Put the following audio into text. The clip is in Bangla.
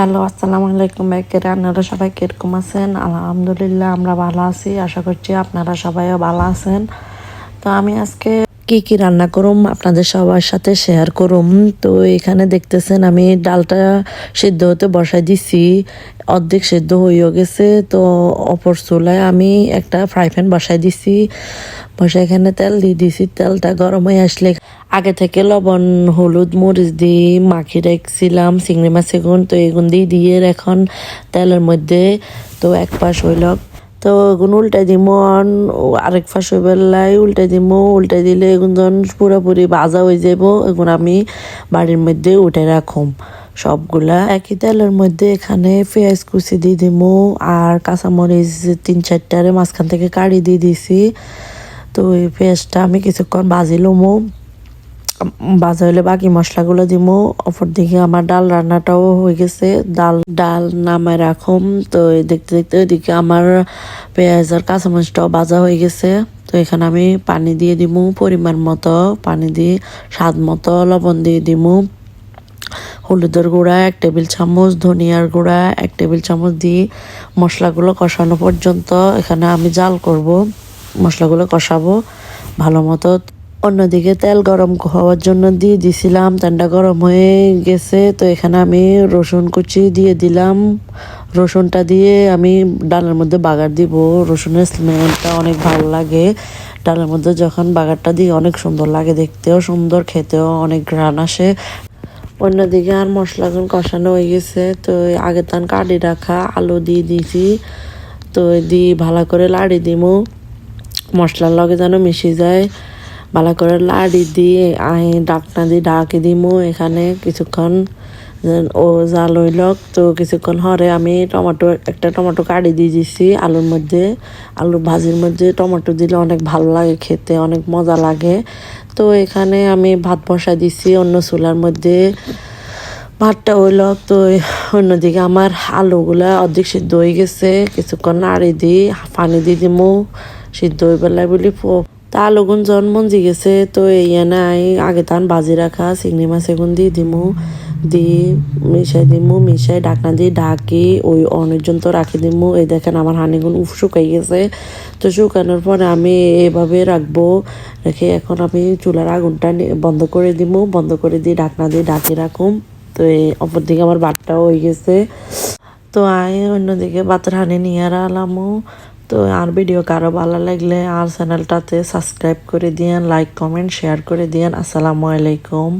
হ্যালো, আসসালামু আলাইকুম একের আপনারা সবাই কীরকম আছেন? আলহামদুলিল্লাহ, আমরা ভালো আছি, আশা করছি আপনারা সবাইও ভালো আছেন। তো আমি আজকে কি কি রান্না করুম আপনাদের সবার সাথে শেয়ার করুম। তো এখানে দেখতেছেন, আমি ডালটা সিদ্ধ হতে বসাই দিছি, অর্ধেক সিদ্ধ হয়েও গেছে। তো অপর চুলায় আমি একটা ফ্রাই প্যান বসাই দিছি বসাই এখানে তেল দিয়ে দিছি, তেলটা গরম হয়ে আসলে আগে থেকে লবণ, হলুদ, মরিচ দিয়ে মাখি রেখেছিলাম, চিংড়ি মাছ এগুন, তো এগুন দিয়ে দিয়ে এখন তেলের মধ্যে তো এক পাশ হইল। তো এগুন উল্টাই দিম আরেক পাশ হয়ে বেলায় উল্টাই দিম উল্টাই দিলে এগুন যখন পুরোপুরি ভাজা হয়ে যাব এগুন আমি বাড়ির মধ্যে উঠে রাখুম। সবগুলা একই তেলের মধ্যে এখানে পেঁয়াজ কুচি দিয়ে দিমু আর কাঁচামরিচ তিন চারটারে মাঝখান থেকে কাড়ি দিয়ে দিছি। তো এই পেঁয়াজটা আমি কিছুক্ষণ বাজা হলে বাকি মশলাগুলো দিমু। অপর দিকে আমার ডাল রান্নাটাও হয়ে গেছে। ডাল ডাল নামায় রাখুম। তো দেখতে দেখতে ওইদিকে আমার পেঁয়াজ আর কাঁচামরিচটাও ভাজা হয়ে গেছে। তো এখানে আমি পানি দিয়ে দিমু পরিমাণ মতো। পানি দিয়ে স্বাদ মতো লবণ দিয়ে দিমু। হলুদের গুঁড়া, এক টেবিল চামচ, ধনিয়ার গুঁড়া, এক টেবিল চামচ দিয়ে মশলাগুলো কষানো পর্যন্ত এখানে আমি জাল করব। মশলাগুলো কষাবো ভালো মতো। অন্যদিকে তেল গরম হওয়ার জন্য দিয়ে দিছিলাম তেলটা গরম হয়ে গেছে, তো এখানে আমি রসুন কুচি দিয়ে দিলাম। রসুনটা দিয়ে আমি ডালের মধ্যে বাগার দিব। রসুনের স্মেলটা অনেক ভালো লাগে। ডালের মধ্যে যখন বাগারটা দিই, অনেক সুন্দর লাগে দেখতেও, সুন্দর খেতেও, অনেক ঘ্রাণ আসে। অন্যদিকে আর মশলাগুলো কষানো হয়ে গেছে, তো আগে তান কাটি রাখা আলু দিয়ে দিয়েছি, তো দিয়ে ভালো করে লাড়ি দিমু। মশলার লগে যেন মিশে যায়। ভালো করে লাড়ি দিয়ে, আই ডাকনা দিয়ে, ডাকে দিমু এখানে কিছুক্ষণ ও জাল হইলক তো কিছুক্ষণ হরে আমি টমেটো, একটা টমেটো কাটি দিয়ে দিছি, আলুর মধ্যে আলু ভাজির মধ্যে টমেটো দিলে অনেক ভালো লাগে খেতে, অনেক মজা লাগে। তো এখানে আমি ভাত বসা দিছি, অন্য চুলার মধ্যে ভাতটা হইল, তো অন্যদিকে আমার আলুগুলা অর্ধেক সিদ্ধ হয়ে গেছে, কিছুক্ষণ নাড়ি দিই পানি দিয়ে দিমু, সিদ্ধ হয়ে পেলাই বলি তা আলুগুন জন মঞ্জি গেছে তো এই নাই। আগে তান বাজি রাখা, চিংড়ি মাছ এগুন দিয়ে দিমু দিয়ে মিশাই দিমু, মিশাই ডাকনা দিয়ে ঢাকি ওই অনেকজন তো রাখি দিমু। এই দেখেন আমার হানিগুন উফ শুকাই গেছে। তো শুকানোর পরে আমি এভাবে রাখব, রেখে এখন আমি চুলার আগুনটা বন্ধ করে দিমু। বন্ধ করে দিয়ে ডাকনা দিয়ে ঢাকি রাখুম। তো এই অপর দিকে আমার বাটটাও হয়ে গেছে। তো আয়, অন্যদিকে বাতের হানি নিয়ে আলামু তো আর ভিডিও কারও ভালো লাগলে আর চ্যানেলটাতে সাবস্ক্রাইব করে দিয়েন লাইক কমেন্ট শেয়ার করে দিয়েন। আসসালামু আলাইকুম।